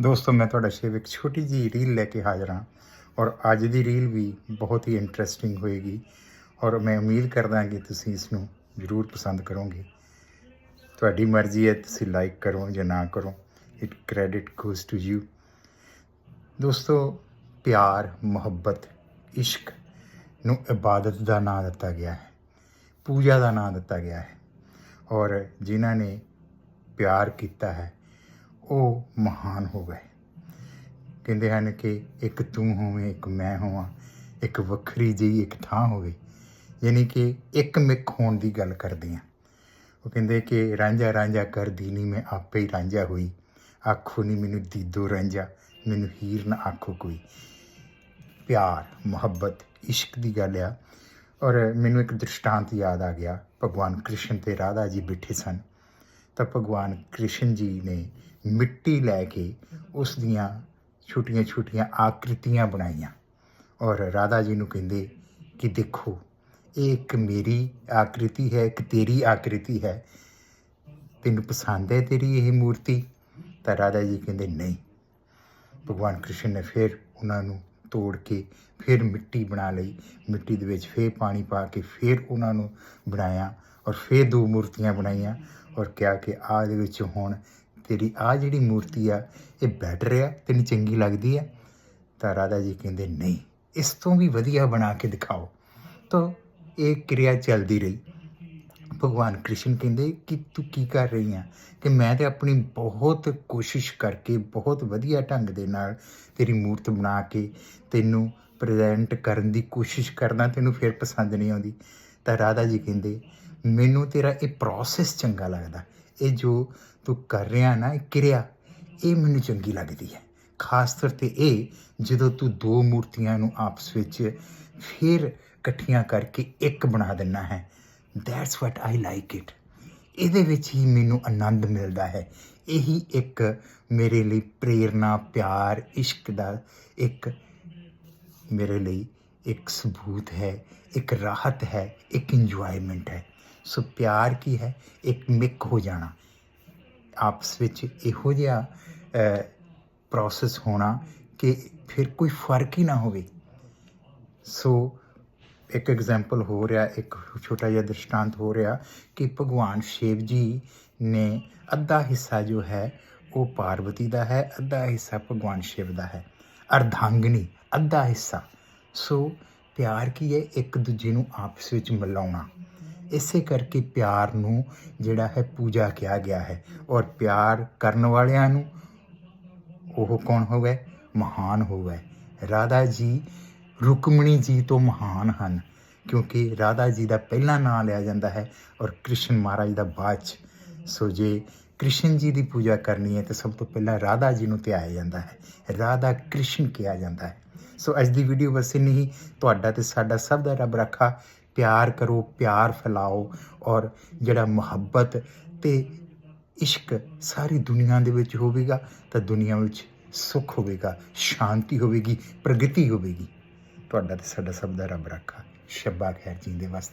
ਦੋਸਤੋ, ਮੈਂ ਤੁਹਾਡਾ ਸ਼ੇਵ ਇੱਕ ਛੋਟੀ ਜਿਹੀ ਰੀਲ ਲੈ ਕੇ ਹਾਜ਼ਰ ਹਾਂ ਔਰ ਅੱਜ ਦੀ ਰੀਲ ਵੀ ਬਹੁਤ ਹੀ ਇੰਟਰਸਟਿੰਗ ਹੋਏਗੀ ਔਰ ਮੈਂ ਉਮੀਦ ਕਰਦਾ ਕਿ ਤੁਸੀਂ ਇਸ ਨੂੰ ਜ਼ਰੂਰ ਪਸੰਦ ਕਰੋਗੇ। ਤੁਹਾਡੀ ਮਰਜ਼ੀ ਹੈ, ਤੁਸੀਂ ਲਾਈਕ ਕਰੋ ਜਾਂ ਨਾ ਕਰੋ। It credit goes to you ਦੋਸਤੋ, ਪਿਆਰ, ਮੁਹੱਬਤ, ਇਸ਼ਕ ਨੂੰ ਇਬਾਦਤ ਦਾ ਨਾਮ ਦਿੱਤਾ ਗਿਆ ਹੈ, ਪੂਜਾ ਦਾ ਨਾਮ ਦਿੱਤਾ ਗਿਆ ਹੈ ਔਰ ਜਿਨ੍ਹਾਂ ਨੇ ਪਿਆਰ ਕੀਤਾ ਹੈ ਉਹ ਮਹਾਨ ਹੋ ਗਏ। ਕਹਿੰਦੇ ਹਨ ਕਿ ਇੱਕ ਤੂੰ ਹੋਵੇਂ, ਇੱਕ ਮੈਂ ਹੋਵਾਂ, ਇੱਕ ਵੱਖਰੀ ਜਿਹੀ ਇੱਕ ਥਾਂ ਹੋਵੇ ਯਾਨੀ ਕਿ ਇੱਕ ਮਿੱਕ ਹੋਣ ਦੀ ਗੱਲ ਕਰਦੇ ਆ ਉਹ ਕਹਿੰਦੇ ਕਿ ਰਾਂਝਾ ਰਾਂਝਾ ਕਰਦੀ ਨਹੀਂ ਮੈਂ ਆਪੇ ਹੀ ਰਾਂਝਾ ਹੋਈ। ਆਖੋ ਨਹੀਂ ਮੈਨੂੰ ਦੀਦੋ ਰਾਂਝਾ, ਮੈਨੂੰ ਹੀਰ ਨਾ ਆਖੋ ਕੋਈ। ਪਿਆਰ, ਮੁਹੱਬਤ, ਇਸ਼ਕ ਦੀ ਗੱਲ ਆ। ਔਰ ਮੈਨੂੰ ਇੱਕ ਦ੍ਰਿਸ਼ਟਾਂਤ ਯਾਦ ਆ ਗਿਆ। ਭਗਵਾਨ ਕ੍ਰਿਸ਼ਨ ਤੇ ਰਾਧਾ ਜੀ ਬੈਠੇ ਸਨ। ਤਾਂ ਭਗਵਾਨ ਕ੍ਰਿਸ਼ਨ ਜੀ ਨੇ ਮਿੱਟੀ ਲੈ ਕੇ ਉਸ ਦੀਆਂ ਛੋਟੀਆਂ ਛੋਟੀਆਂ ਆਕ੍ਰਿਤੀਆਂ ਬਣਾਈਆਂ। ਔਰ ਰਾਧਾ ਜੀ ਨੂੰ ਕਹਿੰਦੇ ਕਿ ਦੇਖੋ, ਇਹ ਇੱਕ ਮੇਰੀ ਆਕ੍ਰਿਤੀ ਹੈ, ਇੱਕ ਤੇਰੀ ਆਕ੍ਰਿਤੀ ਹੈ। ਤੈਨੂੰ ਪਸੰਦ ਹੈ ਤੇਰੀ ਇਹ ਮੂਰਤੀ? ਤਾਂ ਰਾਧਾ ਜੀ ਕਹਿੰਦੇ ਨਹੀਂ। ਭਗਵਾਨ ਕ੍ਰਿਸ਼ਨ ਨੇ ਫਿਰ ਉਹਨਾਂ ਨੂੰ ਤੋੜ ਕੇ ਫਿਰ ਮਿੱਟੀ ਬਣਾ ਲਈ। ਮਿੱਟੀ ਦੇ ਵਿੱਚ ਫਿਰ ਪਾਣੀ ਪਾ ਕੇ ਫਿਰ ਉਹਨਾਂ ਨੂੰ ਬਣਾਇਆ। ਔਰ ਫਿਰ ਦੋ ਮੂਰਤੀਆਂ ਬਣਾਈਆਂ ਔਰ ਕਿਹਾ ਕਿ ਆਹ ਦੇ ਵਿੱਚ ਹੁਣ ਤੇਰੀ ਆ ਜਿਹੜੀ ਮੂਰਤੀ ਆ, ਇਹ ਬੈਟਰ ਆ ਤੈਨੂੰ ਚੰਗੀ ਲੱਗਦੀ ਆ? ਤਾਂ ਰਾਧਾ ਜੀ ਕਹਿੰਦੇ, ਨਹੀਂ, ਇਸ ਤੋਂ ਵੀ ਵਧੀਆ ਬਣਾ ਕੇ ਦਿਖਾਓ। ਤਾਂ ਇਹ ਕਿਰਿਆ ਚੱਲਦੀ ਰਹੀ। ਭਗਵਾਨ ਕ੍ਰਿਸ਼ਨ ਕਹਿੰਦੇ, ਕਿ ਤੂੰ ਕੀ ਕਰ ਰਹੀ ਆ? ਕਿ ਮੈਂ ਤੇ ਆਪਣੀ ਬਹੁਤ ਕੋਸ਼ਿਸ਼ ਕਰਕੇ, ਬਹੁਤ ਵਧੀਆ ਢੰਗ ਦੇ ਨਾਲ ਤੇਰੀ ਮੂਰਤ ਬਣਾ ਕੇ ਤੈਨੂੰ ਪ੍ਰੈਜ਼ੈਂਟ ਕਰਨ ਦੀ ਕੋਸ਼ਿਸ਼ ਕਰਦਾ, ਤੈਨੂੰ ਫਿਰ ਪਸੰਦ ਨਹੀਂ ਆਉਂਦੀ। ਤਾਂ ਰਾਧਾ ਜੀ ਕਹਿੰਦੇ ਮੈਨੂੰ ਤੇਰਾ ਇਹ ਪ੍ਰੋਸੈਸ ਚੰਗਾ ਲੱਗਦਾ। ਇਹ ਜੋ ਤੂੰ ਕਰ ਰਿਹਾ ਨਾ, ਇਹ ਕਿਰਿਆ, ਇਹ ਮੈਨੂੰ ਚੰਗੀ ਲੱਗਦੀ ਹੈ। ਖਾਸ ਤੌਰ ਤੇ ਇਹ ਜਦੋਂ ਤੂੰ ਦੋ ਮੂਰਤੀਆਂ ਨੂੰ ਆਪਸ ਵਿੱਚ ਫਿਰ ਇਕੱਠੀਆਂ ਕਰਕੇ ਇੱਕ ਬਣਾ ਦਿੰਨਾ ਹੈ। That's what I like it ਇਹਦੇ ਵਿੱਚ ਹੀ ਮੈਨੂੰ ਆਨੰਦ ਮਿਲਦਾ ਹੈ। ਇਹੀ ਇੱਕ ਮੇਰੇ ਲਈ ਪ੍ਰੇਰਨਾ, ਪਿਆਰ, ਇਸ਼ਕ ਦਾ ਇੱਕ ਮੇਰੇ ਲਈ ਇੱਕ ਸਬੂਤ ਹੈ, ਇੱਕ ਰਾਹਤ ਹੈ, ਇੱਕ ਇੰਜੋਇਮੈਂਟ ਹੈ। ਸੋ ਪਿਆਰ ਕੀ ਹੈ? ਇੱਕ ਮਿਕ ਹੋ ਜਾਣਾ। ਆਪਸ ਵਿੱਚ ਇਹੋ ਜਿਹਾ ਪ੍ਰੋਸੈਸ ਹੋਣਾ ਕਿ ਫਿਰ ਕੋਈ ਫ਼ਰਕ ਹੀ ਨਾ ਹੋਵੇ। ਸੋ ਇੱਕ ਐਗਜ਼ਾਮਪਲ ਹੋ ਰਿਹਾ, ਇੱਕ ਛੋਟਾ ਜਿਹਾ ਦ੍ਰਿਸ਼ਟਾਂਤ ਹੋ ਰਿਹਾ ਕਿ ਭਗਵਾਨ ਸ਼ਿਵ ਜੀ ਨੇ ਅੱਧਾ ਹਿੱਸਾ ਜੋ ਹੈ, ਉਹ ਪਾਰਵਤੀ ਦਾ ਹੈ, ਅੱਧਾ ਹਿੱਸਾ ਭਗਵਾਨ ਸ਼ਿਵ ਦਾ ਹੈ। ਅਰਧਾਂਗਨੀ, ਅੱਧਾ ਹਿੱਸਾ। ਸੋ ਪਿਆਰ ਕੀ ਹੈ? ਇੱਕ ਦੂਜੇ ਨੂੰ ਆਪਸ ਵਿੱਚ ਮਿਲਾਉਣਾ। ਇਸੇ ਕਰਕੇ ਪਿਆਰ ਨੂੰ ਜਿਹੜਾ ਹੈ ਪੂਜਾ ਕਿਹਾ ਗਿਆ ਹੈ। ਔਰ ਪਿਆਰ ਕਰਨ ਵਾਲਿਆਂ ਨੂੰ ਉਹ ਕੌਣ ਹੋ ਗਏ ਮਹਾਨ ਹੋ ਗਏ ਰਾਧਾ ਜੀ, ਰੁਕਮਣੀ ਜੀ ਤੋਂ ਮਹਾਨ ਹਨ, ਕਿਉਂਕਿ ਰਾਧਾ ਜੀ ਦਾ ਪਹਿਲਾ ਨਾਮ ਲਿਆ ਜਾਂਦਾ ਹੈ ਔਰ ਕ੍ਰਿਸ਼ਨ ਮਹਾਰਾਜ ਦਾ ਬਾਅਦ 'ਚ। ਸੋ ਜੇ ਕ੍ਰਿਸ਼ਨ ਜੀ ਦੀ ਪੂਜਾ ਕਰਨੀ ਹੈ ਤਾਂ ਸਭ ਤੋਂ ਪਹਿਲਾਂ ਰਾਧਾ ਜੀ ਨੂੰ ਧਿਆਇਆ ਜਾਂਦਾ ਹੈ। ਰਾਧਾ ਕ੍ਰਿਸ਼ਨ ਕਿਹਾ ਜਾਂਦਾ ਹੈ। ਸੋ ਅੱਜ ਦੀ ਵੀਡੀਓ ਬਸ ਇੰਨੀ ਹੀ। ਤੁਹਾਡਾ ਤੇ ਸਾਡਾ ਸਭ ਦਾ ਰੱਬ ਰੱਖਾ ਪਿਆਰ ਕਰੋ, ਪਿਆਰ ਫੈਲਾਓ ਔਰ ਜਿਹੜਾ ਮੁਹੱਬਤ ਤੇ ਇਸ਼ਕ ਸਾਰੀ ਦੁਨੀਆ ਦੇ ਵਿੱਚ ਹੋਵੇਗਾ ਤਾਂ ਦੁਨੀਆ ਵਿੱਚ ਸੁੱਖ ਹੋਵੇਗਾ, ਸ਼ਾਂਤੀ ਹੋਵੇਗੀ, ਪ੍ਰਗਤੀ ਹੋਵੇਗੀ। ਤੁਹਾਡਾ ਤੇ ਸਾਡਾ ਸਭ ਦਾ ਰੱਬ ਰੱਖਾ। ਸ਼ੱਬਾ ਖੈਰ ਜੀ ਦੇ ਵਾਸਤੇ।